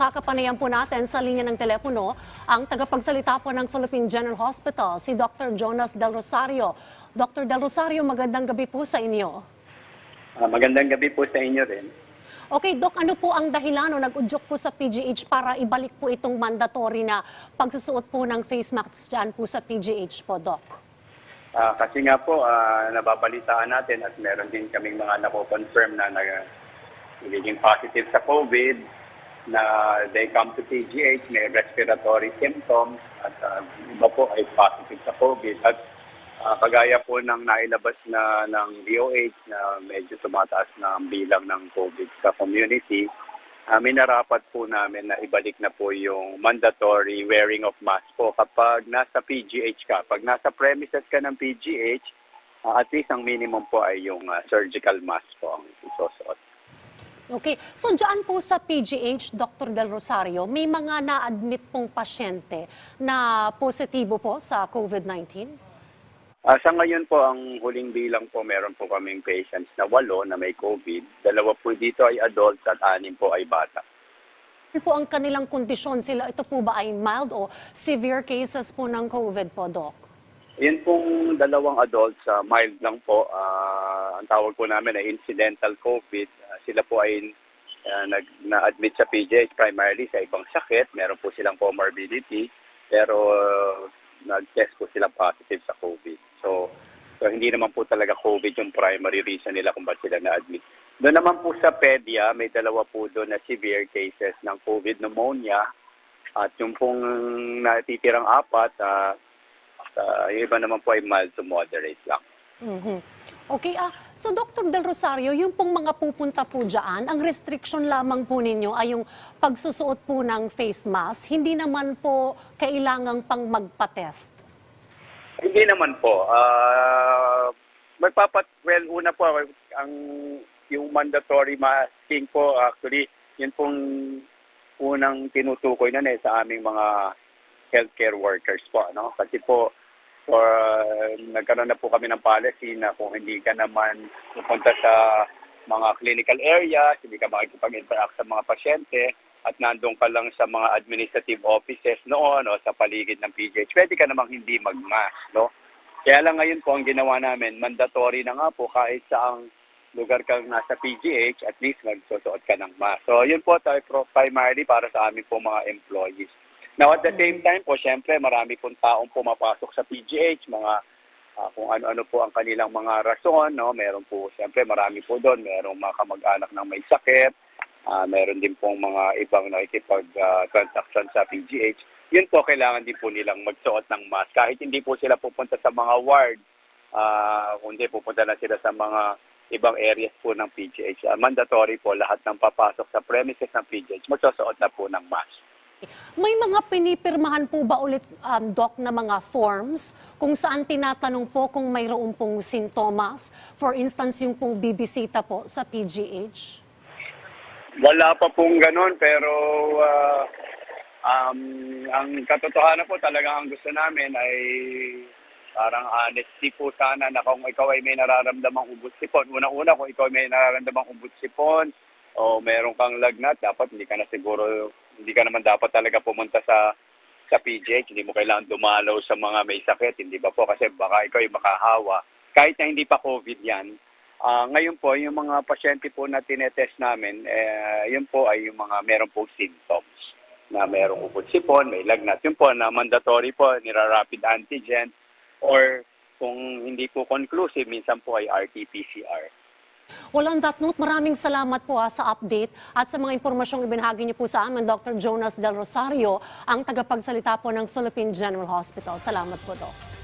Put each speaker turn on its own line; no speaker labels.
Kakapanayan po natin sa linya ng telepono ang tagapagsalita po ng Philippine General Hospital, si Dr. Jonas Del Rosario. Dr. Del Rosario, magandang gabi po sa inyo.
Ah, magandang gabi po sa inyo rin.
Okay, Doc, ano po ang dahilan o nag-udyok po sa PGH para ibalik po itong mandatory na pagsusuot po ng face mask dyan po sa PGH po, Doc?
Ah, kasi nga po, ah, nababalitaan natin at meron din kaming mga nako-confirm na nag nagiging positive sa COVID, na they come to PGH, may respiratory symptoms, at ah, iba po ay positive sa COVID. At ah, kagaya po ng nailabas na ng DOH na medyo tumataas na ang bilang ng COVID sa community, uh, minarapat po namin na ibalik na po yung mandatory wearing of mask po kapag nasa PGH ka. Pag nasa premises ka ng PGH, ah, at least ang minimum po ay yung ah, surgical mask po ang isusuot.
Okay, so dyan po sa PGH, Dr. Del Rosario, may mga na-admit pong pasyente na positibo po sa COVID-19?
Ah, sa ngayon po, ang huling bilang po, meron po kaming patients na walo na may COVID. Dalawa po dito ay adults at anim po ay bata.
Ano po ang kanilang kondisyon? Sila, ito po ba ay mild o severe cases po ng COVID po, Doc?
Yun pong dalawang adults, ah, mild lang po. Ah, ang tawag po namin ay incidental COVID. Sila po ay ah, nag, na-admit sa PGH primarily sa ibang sakit. Meron po silang comorbidity. Pero ah, nag-test po silang positive sa COVID. So, so hindi naman po talaga COVID yung primary reason nila kung bakit sila na-admit. Doon naman po sa PEDIA, may dalawa po doon na severe cases ng COVID pneumonia. At yung pong natitirang apat, ah, Uh, yung iba naman po ay mild to moderate lang.
Mhm. Okay, ah, so Dr. Del Rosario, yung pong mga pupunta po dyan, ang restriction lamang po ninyo ay yung pagsusuot po ng face mask, hindi naman po kailangang pang magpa-test.
Hindi naman po. Uh, magpapat, well, una po, ang yung mandatory masking po, actually, yun pong unang tinutukoy na eh, sa aming mga healthcare workers po. Ano? Kasi po, for, uh, nagkaroon na po kami ng policy na kung hindi ka naman pupunta sa mga clinical areas, hindi ka makikipag-interact sa mga pasyente, at nandun ka lang sa mga administrative offices noon o sa paligid ng PGH, pwede ka namang hindi mag-mask. No? Kaya lang ngayon po ang ginawa namin, mandatory na nga po kahit saang lugar kang nasa PGH, at least magsusuot ka ng mask. So yun po tayo primarily para sa aming po mga employees. Now at the same time po, syempre marami pong taong pumapasok sa PGH, mga ah, kung ano-ano po ang kanilang mga rason, no? Meron po, syempre marami po doon, merong mga kamag-anak ng may sakit, ah, meron din pong mga ibang nakikipag-transaction sa PGH. Yun po, kailangan din po nilang magsuot ng mask. Kahit hindi po sila pupunta sa mga ward, ah, kundi pupunta na sila sa mga ibang areas po ng PGH. Ah, mandatory po lahat ng papasok sa premises ng PGH, magsusuot na po ng mask.
May mga pinipirmahan po ba ulit, um, Doc, na mga forms kung saan tinatanong po kung mayroon pong sintomas? For instance, yung pong bibisita po sa PGH?
Wala pa pong ganun, pero ah, um, ang katotohanan po talaga ang gusto namin ay parang honesty po sana na kung ikaw ay may nararamdamang ubot sipon. Unang-una, kung ikaw ay may nararamdamang ubot sipon o meron kang lagnat, dapat hindi ka na siguro, hindi ka naman dapat talaga pumunta sa sa PGH. Hindi mo kailangan dumalaw sa mga may sakit, hindi ba po? Kasi baka ikaw ay makahawa. Kahit na hindi pa COVID yan, Ah, ngayon po, yung mga pasyente po na tinetest namin, eh, yun po ay yung mga meron po symptoms na merong upod sipon, may lagnat. Yun po na mandatory po, nira-rapid antigen or kung hindi po conclusive, minsan po ay RT-PCR.
Well, on that note, maraming salamat po ha, sa update at sa mga impormasyong ibinahagi niyo po sa amin, Dr. Jonas Del Rosario, ang tagapagsalita po ng Philippine General Hospital. Salamat po, Doc.